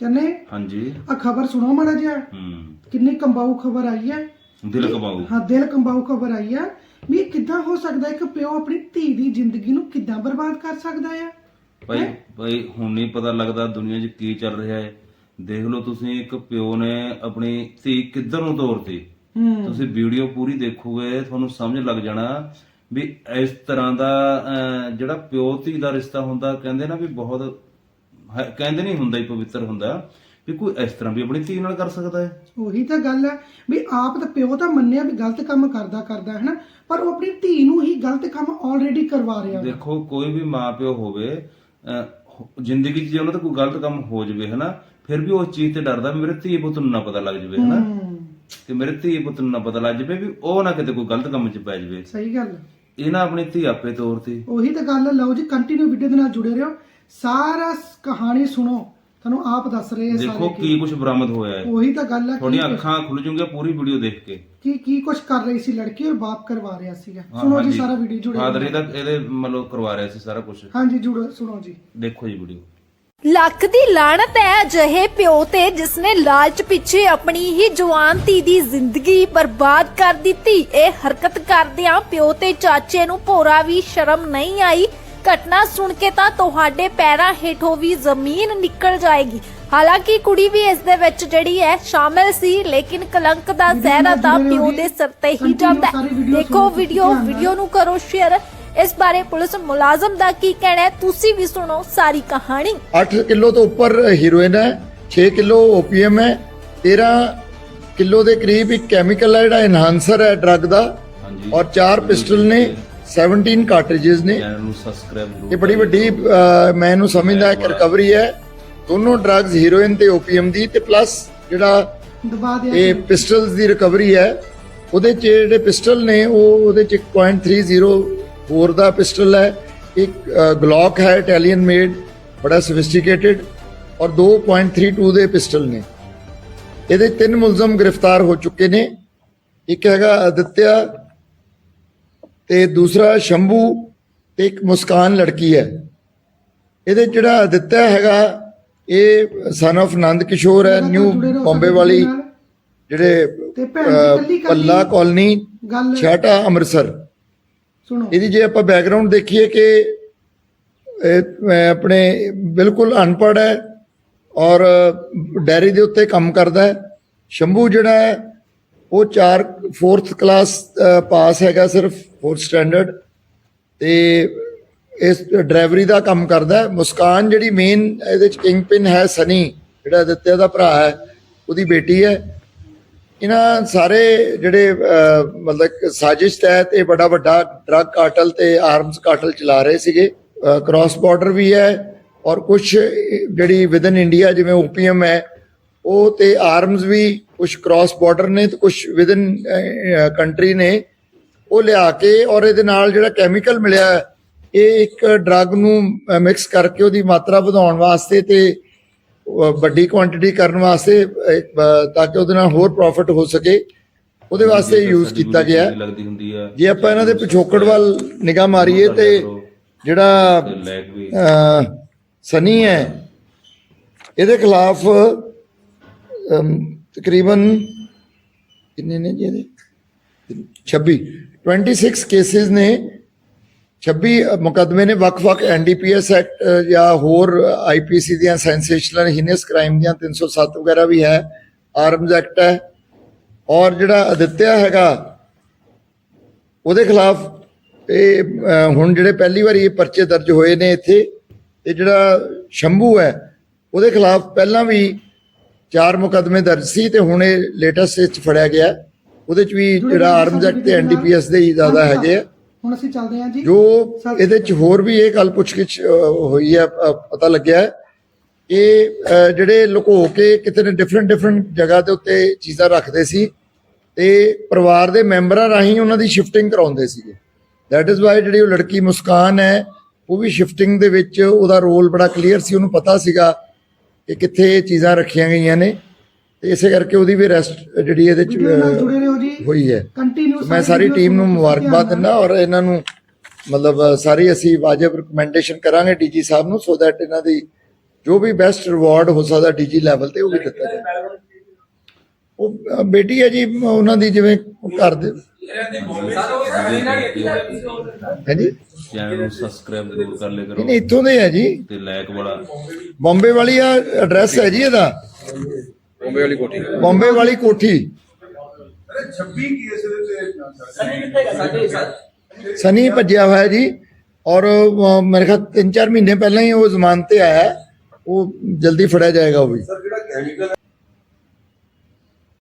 ਚੰਨੇ ਹਾਂਜੀ। ਆ ਖਬਰ ਸੁਣੋ ਮਾੜਾ ਜਿਹਾ। ਹੂੰ। ਕਿੰਨੀ ਕੰਬਾਊ ਖਬਰ ਆਈ ਹੈ। ਦਿਲ ਕਬਾਊ। ਹਾਂ ਦਿਲ ਕੰਬਾਊ ਖਬਰ ਆਈ ਹੈ। ਵੀ ਇਹ ਕਿੱਦਾਂ ਹੋ ਸਕਦਾ ਹੈ ਕਿ ਪਿਓ ਆਪਣੀ ਧੀ ਦੀ ਜ਼ਿੰਦਗੀ ਨੂੰ ਕਿੱਦਾਂ ਬਰਬਾਦ ਕਰ ਸਕਦਾ ਆ ਭਾਈ ਭਾਈ ਹੁਣ ਨਹੀਂ ਪਤਾ ਲੱਗਦਾ ਦੁਨੀਆ 'ਚ ਕੀ ਚੱਲ ਰਿਹਾ ਹੈ। ਦੇਖ ਲਓ ਤੁਸੀਂ ਇੱਕ ਪਿਓ ਨੇ ਆਪਣੀ ਧੀ ਕਿੱਧਰ ਨੂੰ ਤੋਰਤੀ? ਹੂੰ। ਤੁਸੀਂ ਵੀਡੀਓ ਪੂਰੀ ਦੇਖੋਗੇ ਤੁਹਾਨੂੰ ਸਮਝ ਲੱਗ ਜਾਣਾ ਵੀ ਇਸ ਤਰ੍ਹਾਂ ਦਾ ਅਹ, ਜਿਹੜਾ ਪਿਓ ਧੀ ਦਾ ਰਿਸ਼ਤਾ ਹੁੰਦਾ ਕਹਿੰਦੇ ਨਾ ਵੀ ਬਹੁਤ ਹੈ- ਕਹਿੰਦੇ ਨਹੀਂ ਹੁੰਦਾ ਹੀ ਪਵਿੱਤਰ ਹੁੰਦਾ ਵੀ ਕੋਈ ਇਸ ਤਰ੍ਹਾਂ ਵੀ ਆਪਣੀ ਧੀ ਨਾਲ ਕਰ ਸਕਦਾ ਹੈ। ਉਹੀ ਤਾਂ ਗੱਲ ਹੈ ਵੀ ਆਪ ਤਾਂ ਪਿਓ ਤਾਂ ਮੰਨਿਆ ਵੀ ਗਲਤ ਕੰਮ ਕਰਦਾ ਕਰਦਾ ਹੈ ਨਾ ਪਰ ਉਹ ਆਪਣੀ ਧੀ ਨੂੰ ਹੀ ਗਲਤ ਕੰਮ ਆਲਰੇਡੀ ਕਰਵਾ ਰਿਹਾ। ਦੇਖੋ ਕੋਈ ਵੀ ਮਾਪਿਓ ਹੋਵੇ ਜ਼ਿੰਦਗੀ 'ਚ ਜੇ ਉਹਨਾਂ ਦਾ ਕੋਈ ਗਲਤ ਕੰਮ ਹੋ ਜਾਵੇ ਹਨਾ ਫਿਰ ਵੀ ਉਸ ਚੀਜ਼ ਤੇ ਡਰਦਾ ਵੀ ਮੇਰੇ ਧੀ ਪੁੱਤ ਨੂੰ ਨਾ ਪਤਾ ਲੱਗ ਜਾਵੇ ਹਨਾ ਕਿ ਮੇਰੇ ਧੀ ਪੁੱਤ ਨੂੰ ਨਾ ਪਤਾ ਲੱਗ ਜਾਵੇ ਵੀ ਉਹ ਨਾ ਕਿਤੇ ਕੋਈ ਗਲਤ ਕੰਮ 'ਚ ਪੈ ਜਾਵੇ। ਸਹੀ ਗੱਲ। ਇਹ ਨਾ ਆਪਣੀ ਧੀ ਆਪੇ ਤੋਰਤੀ। ਉਹੀ ਤਾਂ ਗੱਲ ਲਓ ਜੀ ਕੰਟੀਨਿਊ ਵੀਡੀਓ ਦੇ ਨਾਲ ਜੁੜੇ ਰਹੋ। ਸਾਰਾ ਸ- ਕਹਾਣੀ ਸੁਣੋ। ਤੁਹਾਨੂੰ ਆਪ ਦੱਸ ਰਹੇ ਆ ਦੇਖੋ ਸਾਰੇ ਕੀ ਕੁਝ ਬਰਾਮਦ ਹੋਇਆ ਹੈ। ਉਹੀ ਤਾਂ ਗੱਲ ਹੈ ਤੁਹਾਡੀਆਂ ਕੀ ਅੱਖਾਂ ਖੁੱਲ ਜੂਗੀਆਂ ਪੂਰੀ ਵੀਡੀਓ ਦੇਖ ਕੇ। ਕੀ ਕੀ ਕੁਝ ਕਰ ਰਹੀ ਸੀ ਲੜਕੀ ਔਰ ਬਾਪ ਕਰਵਾ ਰਿਹਾ ਸੀਗਾ। ਸੁਣੋ ਜੀ ਸਾਰਾ ਵੀਡੀਓ ਜੁੜੇ ਫਾਦਰ ਰਹੋ। ਇਹਦਾ ਇਹਦੇ ਮਤਲਬ ਕਰਵਾ ਰਿਹਾ ਸੀ ਸਾਰਾ ਕੁਝ ਹਾਂਜੀ ਜੁੜੋ ਸੁਣੋ ਜੀ। ਦੇਖੋ ਜੀ ਵੀਡੀਓ। ਲੱਖ ਦੀ ਲਾਣਤ ਹੈ ਅਜਿਹੇ ਪਿਓ ਤੇ ਜਿਸਨੇ ਲਾਲਚ ਪਿੱਛੇ ਆਪਣੀ ਹੀ ਜਵਾਨ ਧੀ ਦੀ ਜ਼ਿੰਦਗੀ ਬਰਬਾਦ ਕਰ ਦਿੱਤੀ। ਇਹ ਹਰਕਤ ਕਰਦਿਆਂ ਪਿਓ ਤੇ ਚਾਚੇ ਨੂੰ ਭੋਰਾ ਵੀ ਸ਼ਰਮ ਨਹੀਂ ਆਈ। ਘਟਨਾ ਸੁਣ ਕੇ ਤਾਂ ਤੁਹਾਡੇ ਪੈਰਾਂ ਹੇਠੋਂ ਵੀ ਜ਼ਮੀਨ ਨਿਕਲ ਜਾਏਗੀ। ਹਾਲਾਂਕਿ ਕੁੜੀ ਵੀ ਇਸ ਦੇ ਵਿੱਚ ਜਿਹੜੀ ਹੈ ਸ਼ਾਮਿਲ ਸੀ ਲੇਕਿਨ ਕਲੰਕ ਦਾ ਜ਼ਹਿਰਾ ਤਾਂ ਪਿਓ ਦੇ ਸਿਰ ਤੇ ਹੀ ਜਾਂਦਾ ਹੈ। ਦੇਖੋ ਵੀਡੀਓ ਵੀਡੀਓ ਨੂੰ ਕਰੋ ਸ਼ੇਅਰ ਇਸ ਬਾਰੇ ਪੁਲਿਸ ਮੁਲਾਜ਼ਮ ਦਾ ਕੀ ਕਹਿਣਾ ਹੈ ਤੁਸੀਂ ਵੀ ਸੁਣੋ ਸਾਰੀ ਕਹਾਣੀ। 8 ਕਿਲੋ ਤੋਂ ਉੱਪਰ ਹੀਰੋਇਨ ਹੈ 6 ਕਿਲੋ ਓਪੀਐਮ ਹੈ 13 ਕਿਲੋ ਦੇ ਕਰੀਬ ਇੱਕ ਕੈਮੀਕਲ ਹੈ ਜਿਹੜਾ ਐਨਹਾਂਸਰ ਹੈ ਡਰੱਗ ਦਾ ਔਰ 4 ਪਿਸਟਲ ਨੇ 17 ਕਾਰਟ੍ਰਿਜਸ ਨੇ। ਚੈਨਲ ਨੂੰ ਸਬਸਕ੍ਰਾਈਬ ਜ਼ਰੂਰ ਇਹ ਬੜੀ ਵੱਡੀ ਅਹ, ਮੈਂ ਇਹਨੂੰ ਸਮਝਦਾ ਇੱਕ ਰਿਕਵਰੀ ਹੈ। ਦੋਨੋਂ ਡਰੱਗਸ ਹੀਰੋਇਨ ਤੇ ਓਪੀਐਮ ਦੀ ਤੇ ਪਲੱਸ ਜਿਹੜਾ ਦਬਾ ਦਿਆ ਇਹ ਪਿਸਟਲਸ ਦੀ ਰਿਕਵਰੀ ਹੈ। ਉਹਦੇ ਚ ਜਿਹੜੇ ਪਿਸਟਲ ਨੇ ਉਹ ਉਹਦੇ ਚ 1.304 ਦਾ ਪਿਸਟਲ ਹੈ। ਇੱਕ ਗਲੌਕ ਹੈ ਇਟਾਲੀਅਨ ਮੇਡ ਬੜਾ ਸੋਫਿਸਟੀਕੇਟਿਡ ਔਰ 2.32 ਦੇ ਪਿਸਟਲ ਨੇ। ਇਹਦੇ ਤਿੰਨ ਮੁਲਜ਼ਮ ਗ੍ਰਿਫਤਾਰ ਹੋ ਚੁੱਕੇ ਨੇ। ਇੱਕ ਹੈਗਾ ਅਦਿੱਤਿਆ ਤੇ ਦੂਸਰਾ ਸ਼ੰਭੂ ਤੇ ਇੱਕ ਮੁਸਕਾਨ ਲੜਕੀ ਹੈ। ਇਹਦੇ ਜਿਹੜਾ ਅਦਿੱਤਿਆ ਹੈਗਾ ਇਹ ਸਨ of ਨੰਦ ਕਿਸ਼ੋਰ ਹੈ ਨਿਊ ਬੰਬੇ ਵਾਲੀ ਜਿਹੜੇ ਪੱਲਾ ਕੱਲੀ ਕਾਲਨੀ ਛਾਟਾ ਅੰਮ੍ਰਿਤਸਰ। ਸੁਣੋ। ਇਹਦੀ ਜੇ ਆਪਾਂ ਬੈਕਗ੍ਰਾਉਂਡ ਦੇਖੀਏ ਕਿ ਆਪਣੇ ਬਿਲਕੁਲ ਅਨਪੜ੍ਹ ਹੈ ਔਰ ਡੈਰੀ ਦੇ ਉੱਤੇ ਕੰਮ ਕਰਦਾ ਹੈ। ਸ਼ੰਭੂ ਜਿਹੜਾ ਹੈ ਉਹ 4 4th ਕਲਾਸ ਪਾਸ ਹੈਗਾ ਸਿਰਫ 4th ਸਟੈਂਡਰਡ ਤੇ ਇਸ ਡਰਾਈਵਰੀ ਦਾ ਕੰਮ ਕਰਦਾ ਹੈ। ਮੁਸਕਾਨ ਜਿਹੜੀ ਮੇਨ ਇਹਦੇ ਚ ਕਿੰਗ ਪਿਨ ਹੈ ਸਨੀ, ਜਿਹੜਾ ਦਿੱਤੇ ਦਾ ਭਰਾ ਹੈ, ਉਹਦੀ ਬੇਟੀ ਹੈ। ਇਹਨਾਂ ਸਾਰੇ ਜਿਹੜੇ ਮਤਲਬ ਸਾਜ਼ਿਸ਼ ਤਹਿਤ ਇਹ ਬੜਾ ਵੱਡਾ ਡਰੱਗ ਕਾਰਟਲ ਤੇ ਆਰਮਸ ਕਾਰਟਲ ਚਲਾ ਰਹੇ ਸੀਗੇ। ਕ੍ਰਾਸ ਬਾਰਡਰ ਵੀ ਹੈ ਔਰ ਕੁਝ ਜਿਹੜੀ ਵਿਦਨ ਇੰਡੀਆ ਜਿਵੇਂ ਓਪੀਐਮ ਹੈ, ਉਹ ਤੇ ਆਰਮਸ ਵੀ ਕੁਝ ਕ੍ਰਾਸ ਬਾਰਡਰ ਨੇ ਤੇ ਕੁਝ ਵਿਦਨ ਕੰਟਰੀ ਨੇ ਉਹ ਲਿਆ ਕੇ ਔਰ ਇਹਦੇ ਨਾਲ ਜਿਹੜਾ ਕੈਮੀਕਲ ਮਿਲਿਆ ਇਹ ਇੱਕ ਡਰੱਗ ਨੂੰ ਮਿਕਸ ਕਰਕੇ ਉਹਦੀ ਮਾਤਰਾ ਵਧਾਉਣ ਵਾਸਤੇ ਤੇ ਵੱਡੀ ਕੁਆਂਟੀਟੀ ਕਰਨ ਵਾਸਤੇ ਤਾਂ ਕਿ ਉਹਦੇ ਨਾਲ ਹੋਰ ਪ੍ਰੋਫਿਟ ਹੋ ਸਕੇ ਉਹਦੇ ਵਾਸਤੇ ਯੂਜ਼ ਕੀਤਾ ਗਿਆ ਹੈ। ਲੱਗਦੀ ਹੁੰਦੀ ਆ ਜੇ ਆਪਾਂ ਇਹਨਾਂ ਦੇ ਪਿਛੋਕੜ ਵੱਲ ਨਿਗਾਹ ਮਾਰੀਏ ਤੇ ਜਿਹੜਾ ਸਨੀ ਹੈ ਇਹਦੇ ਖਿਲਾਫ ਤਕਰੀਬਨ ਕਿੰਨੇ ਨੇ ਜੀ ਇਹਦੇ? 26 26 ਕੇਸਿਸ ਨੇ। 26 ਮੁਕੱਦਮੇ ਨੇ ਵੱਖ-ਵੱਖ ਐਨਡੀਪੀਐਸ ਐਕਟ ਜਾਂ ਹੋਰ ਆਈਪੀਸੀ ਦੀਆਂ ਸੈਂਸੇਸ਼ਨਲ ਹੀਨਸ ਕ੍ਰਾਈਮ ਦੀਆਂ 307 ਵਗੈਰਾ ਵੀ ਹੈ। ਆਰਮਜ਼ ਐਕਟ ਹੈ। ਔਰ ਜਿਹੜਾ ਅਦਿੱਤਿਆ ਹੈਗਾ, ਉਹਦੇ ਖਿਲਾਫ ਇਹ ਹੁਣ ਜਿਹੜੇ ਪਹਿਲੀ ਵਾਰੀ ਇਹ ਪਰਚੇ ਦਰਜ ਹੋਏ ਨੇ ਇੱਥੇ ਤੇ ਜਿਹੜਾ ਸ਼ੰਭੂ ਹੈ, ਉਹਦੇ ਖਿਲਾਫ ਪਹਿਲਾਂ ਵੀ ਚਾਰ ਮੁਕੱਦਮੇ ਦਰਜ ਸੀ ਤੇ ਹੁਣ ਇਹ ਲੇਟੈਸਟ ਵਿੱਚ ਫੜਿਆ ਗਿਆ। ਉਹਦੇ ਚ ਵੀ ਜਿਹੜਾ ਆਰਮਜ਼ ਐਕਟ ਤੇ ਐਨਡੀਪੀਐਸ ਦੇ ਹੀ ਜ਼ਿਆਦਾ ਹੈਗੇ ਆ। ਹੁਣ ਅਸੀਂ ਚੱਲਦੇ ਹਾਂ ਜੀ। ਜੋ ਇਹਦੇ ਚ ਹੋਰ ਵੀ ਇਹ ਗੱਲ ਪੁੱਛਗਿੱਛ ਹੋਈ ਹੈ ਪਤਾ ਲੱਗਿਆ ਹੈ। ਇਹ ਅਹ, ਜਿਹੜੇ ਲੁਕੋ ਕੇ ਕਿਤੇ ਨੇ ਡਿਫਰੈਂਟ ਡਿਫਰੈਂਟ ਜਗ੍ਹਾ ਦੇ ਉੱਤੇ ਚੀਜ਼ਾਂ ਰੱਖਦੇ ਸੀ ਤੇ ਪਰਿਵਾਰ ਦੇ ਮੈਂਬਰਾਂ ਰਾਹੀਂ ਉਹਨਾਂ ਦੀ ਸ਼ਿਫਟਿੰਗ ਕਰਾਉਂਦੇ ਸੀਗੇ। ਦੈਟ ਇਜ਼ ਵਾਈ ਜਿਹੜੀ ਉਹ ਲੜਕੀ ਮੁਸਕਾਨ ਹੈ ਉਹ ਵੀ ਸ਼ਿਫਟਿੰਗ ਦੇ ਵਿੱਚ ਉਹਦਾ ਰੋਲ ਬੜਾ ਕਲੀਅਰ ਸੀ ਉਹਨੂੰ ਪਤਾ ਸੀਗਾ ਕਿ ਕਿੱਥੇ ਇਹ ਚੀਜ਼ਾਂ ਰੱਖੀਆਂ ਗਈਆਂ ਨੇ। ਤੇ ਇਸੇ ਕਰਕੇ ਉਹਦੀ ਵੀ ਅਰੈਸਟ ਜਿਹੜੀ ਇਹਦੇ ਚ ਵੀਡੀਓ ਨਾਲ ਅਹ, ਜੁੜੇ ਰਹੋ ਜੀ। ਹੋਈ ਹੈ। ਕੰਟੀਨਿਊ ਮੈਂ ਸਾਰੀ ਟੀਮ ਨੂੰ ਮੁਬਾਰਕਬਾਦ ਦਿੰਦਾ ਔਰ ਇਹਨਾਂ ਨੂੰ ਮਤਲਬ ਸਾਰੀ ਅਸੀਂ ਵਾਜਬ ਰეკਮੈਂਡੇਸ਼ਨ ਕਰਾਂਗੇ ਡੀਜੀ ਸਾਹਿਬ ਨੂੰ ਸੋ ਦੈਟ ਇਹਨਾਂ ਦੀ ਜੋ ਵੀ ਬੈਸਟ ਰਿਵਾਰਡ ਹੋ ਸਕਦਾ ਡੀਜੀ ਲੈਵਲ ਤੇ ਉਹ ਵੀ ਦਿੱਤਾ ਜਾਏ ਉਹ ਬੇਟੀ ਹੈ ਜੀ ਉਹਨਾਂ ਦੀ ਜਿਵੇਂ ਘਰ ਦੇ ਹੈ ਜੀ ਚੈਨਲ ਨੂੰ ਸਬਸਕ੍ਰਾਈਬ ਜ਼ਰੂਰ ਕਰ ਲਿਆ ਕਰੋ। ਨਹੀਂ, ਇੱਥੋਂ ਦੇ ਹੈ ਜੀ। ਤੇ ਲਾਇਕ ਵਾਲਾ। ਬੰਬੇ ਵਾਲੀ ਆ ਐਡਰੈਸ ਹੈ ਜੀ ਇਹਦਾ। ਬੰਬੇ ਵਾਲੀ ਕੋਠੀ। ਬੰਬੇ ਵਾਲੀ ਕੋਠੀ। 26 ਕੇਸ ਦੇ ਤੇ ਸਨੀ ਭੱਜਿਆ ਹੋਇਆ ਜੀ। ਔਰ ਮੇਰੇ ਖਿਆਲ 3-4 ਮਹੀਨੇ ਪਹਿਲਾਂ ਹੀ ਉਹ ਜ਼ਮਾਨਤ ਤੇ ਆਇਆ। ਉਹ ਜਲਦੀ ਫੜਿਆ ਜਾਏਗਾ ਉਹ ਵੀ। ਸਰ ਜਿਹੜਾ ਕੈਮੀਕਲ